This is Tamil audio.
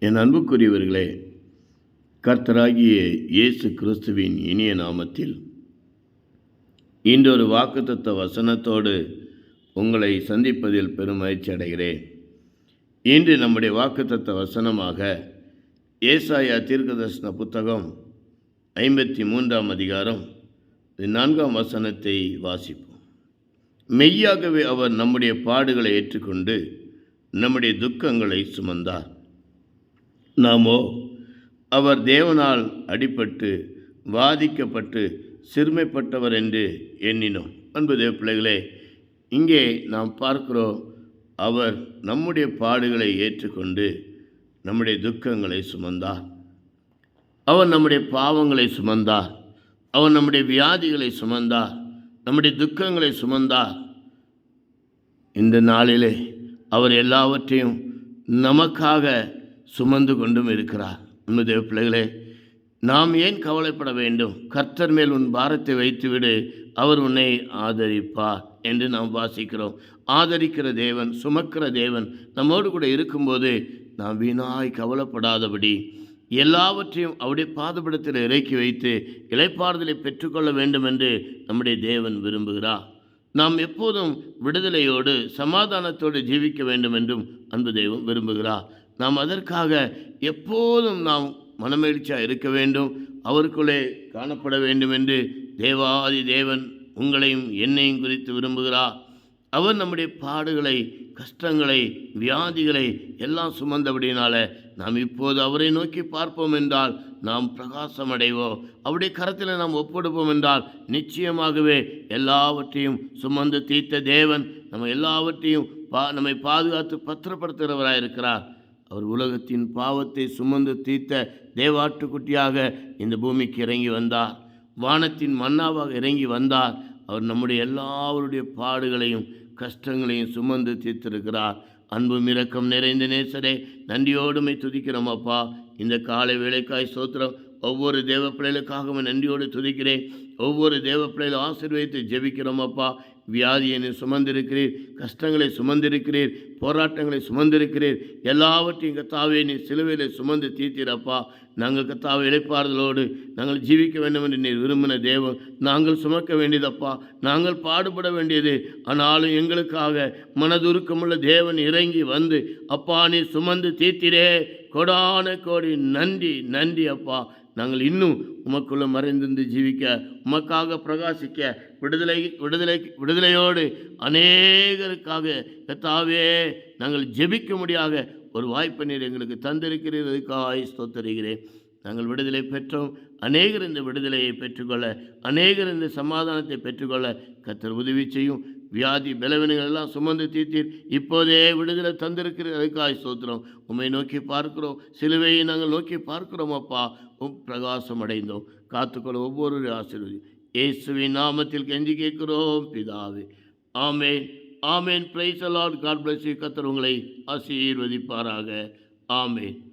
என் அன்புக்குரியவர்களே கர்த்தராகிய இயேசு கிறிஸ்துவின் இனிய நாமத்தில் இன்றொரு வாக்குத்தத்த வசனத்தோடு உங்களை சந்திப்பதில் பெரும் மகிழ்ச்சி அடைகிறேன். இன்று நம்முடைய வாக்குத்தத்த வசனமாக ஏசாயா தீர்க்கதர்சன புத்தகம் ஐம்பத்தி மூன்றாம் அதிகாரம் நான்காம் வசனத்தை வாசிப்போம். மெய்யாகவே அவர் நம்முடைய பாடுகளை ஏற்றுக்கொண்டு நம்முடைய துக்கங்களை சுமந்தார். நாமோ? அவர் தேவனால் அடிபட்டு வாதிக்கப்பட்டு சிறுமைப்பட்டவர் என்று எண்ணினோம். அன்பு தேவ பிள்ளைகளே இங்கே நாம் பார்க்கிறோம் அவர் நம்முடைய பாடுகளை ஏற்றுக்கொண்டு நம்முடைய துக்கங்களை சுமந்தார். அவர் நம்முடைய பாவங்களை சுமந்தார். அவர் நம்முடைய வியாதிகளை சுமந்தார். நம்முடைய துக்கங்களை சுமந்தார். இந்த நாளிலே அவர் எல்லாவற்றையும் நமக்காக சுமந்து கொண்டும் இருக்கிறார். அன்புதேவ பிள்ளைகளே நாம் ஏன் கவலைப்பட வேண்டும்? கர்த்தர் மேல் உன் பாரத்தை வைத்துவிடு அவர் உன்னை ஆதரிப்பார் என்று நாம் வாசிக்கிறோம். ஆதரிக்கிற தேவன் சுமக்கிற தேவன் நம்மோடு கூட இருக்கும்போது நாம் வீணாய் கவலைப்படாதபடி எல்லாவற்றையும் அவருடைய பாதபடத்தில் இறக்கி வைத்து இலைப்பாறுதலை பெற்றுக்கொள்ள வேண்டும் என்று நம்முடைய தேவன் விரும்புகிறார். நாம் எப்போதும் விடுதலையோடு சமாதானத்தோடு ஜீவிக்க வேண்டும் என்றும் அன்பு தெய்வம் விரும்புகிறார். நாம் அதற்காக எப்போதும் நாம் மனமகிழ்ச்சியாக இருக்க வேண்டும். அவருக்குள்ளே காணப்பட வேண்டும் என்று தேவாதி தேவன் உங்களையும் என்னையும் குறித்து விரும்புகிறார். அவர் நம்முடைய பாடுகளை கஷ்டங்களை வியாதிகளை எல்லாம் சுமந்தபடினால நாம் இப்போது அவரை நோக்கி பார்ப்போம் என்றால் நாம் பிரகாசம் அடைவோம் அவருடைய கரத்தில் நாம் ஒப்படுப்போம் என்றால் நிச்சயமாகவே எல்லாவற்றையும் சுமந்து தீர்த்த தேவன் நம்ம எல்லாவற்றையும் பா நம்மை பாதுகாத்து பத்திரப்படுத்துகிறவராக இருக்கிறார் அவர் உலகத்தின் பாவத்தை சுமந்து தீர்த்த தேவாட்டுக்குட்டியாக இந்த பூமிக்கு இறங்கி வந்தார். வானத்தின் மன்னாவாக இறங்கி வந்தார். அவர் நம்முடைய எல்லாருடைய பாடுகளையும் கஷ்டங்களையும் சுமந்து தீர்த்திருக்கிறார். அன்பும் இரக்கம் நிறைந்த நேசரே நன்றியோடுமை துதிக்கிறோம் அப்பா. இந்த காலை வேலைக்காய் சோத்திரம் ஒவ்வொரு தேவ பிள்ளைகளுக்காகவும் நன்றியோடு துதிக்கிறேன். ஒவ்வொரு தேவ பிள்ளைகளை ஆசீர்வதித்து ஜெபிக்கிறோம் அப்பா. வியாதியை சுமந்திருக்கிறீர் கஷ்டங்களை சுமந்திருக்கிறீர் போராட்டங்களை சுமந்திருக்கிறீர். எல்லாவற்றையும் கத்தாவே நீ சிலுவையில் சுமந்து தீர்த்தீரப்பா. நாங்கள் கத்தாவை இழைப்பாறுதலோடு நாங்கள் ஜீவிக்க வேண்டும் என்று நீர் விரும்பின தேவன் நாங்கள் சுமக்க வேண்டியதப்பா. நாங்கள் பாடுபட வேண்டியது ஆனாலும் எங்களுக்காக மனதுருக்கமுள்ள தேவன் இறங்கி வந்து அப்பா நீ சுமந்து தீர்த்திரே. கொடான கோடி நன்றி நன்றி அப்பா. நாங்கள் இன்னும் உமக்குள்ளே மறைந்திருந்து ஜீவிக்க உமக்காக பிரகாசிக்க விடுதலை விடுதலை விடுதலையோடு அநேகருக்காக கத்தாவே நாங்கள் ஜெபிக்க முடியாத ஒரு வாய்ப்பு நீர் எங்களுக்கு தந்திருக்கிறதுக்காக ஸ்தோத்தருகிறேன் நாங்கள் விடுதலை பெற்றோம். அநேகர் இந்த விடுதலையை பெற்றுக்கொள்ள அநேகர் இந்த சமாதானத்தை பெற்றுக்கொள்ள கத்தர் உதவி செய்யும். வியாதி பலவீனங்கள் எல்லாம் சுமந்து தீர்த்தீர். இப்போதே விடுதலை தந்திருக்கிற அதுக்காய் சோத்திரம் உண்மை நோக்கி பார்க்கிறோம். சிலுவையை நாங்கள் நோக்கி பார்க்கிறோம் அப்பா. உம் பிரகாசம் அடைந்தோம். காத்துக்கொள்ள ஒவ்வொரு ஆசீர்வதி இயேசுவின் நாமத்தில் கெஞ்சி கேட்கிறோம் பிதாவே. ஆமேன். ஆமேன். Praise the lord God bless கத்தர் உங்களை ஆசீர்வதிப்பாராக. ஆமேன்.